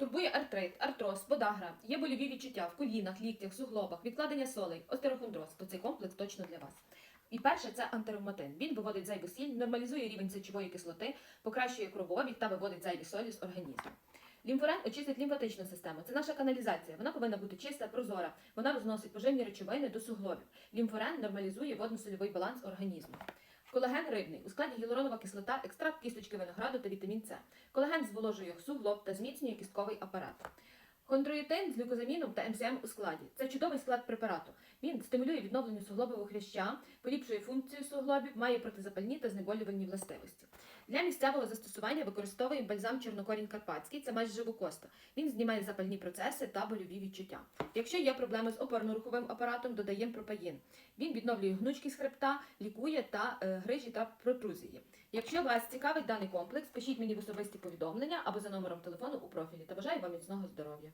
Турбує артрит, артроз, подагра, є больові відчуття в колінах, ліктях, суглобах, відкладення солей, остерохондроз, то цей комплекс точно для вас. І перше це антиревматин. Він виводить зайву сіль, нормалізує рівень сечової кислоти, покращує кровообіг та виводить зайві солі з організму. Лімфорен очистить лімфатичну систему. Це наша каналізація. Вона повинна бути чиста, прозора. Вона розносить поживні речовини до суглобів. Лімфорен нормалізує водно-сольовий баланс організму. Колаген рибний у складі гіалуронова кислота, екстракт кісточки винограду та вітамін С. Колаген зволожує суглоб та зміцнює кістковий апарат. Хондроїтин з глюкозаміном та МСМ у складі. Це чудовий склад препарату. Він стимулює відновлення суглобового хряща, поліпшує функцію суглобів, має протизапальні та знеболювальні властивості. Для місцевого застосування використовуємо бальзам чорнокорінь карпатський, це мазь живокоста. Він знімає запальні процеси та больові відчуття. Якщо є проблеми з опорно-руховим апаратом, додаємо пропаїн. Він відновлює гнучкість хребта, лікує та е, грижі та протрузії. Якщо вас цікавить даний комплекс, пишіть мені в особисті повідомлення або за номером телефону у профілі та бажаю вам міцного здоров'я.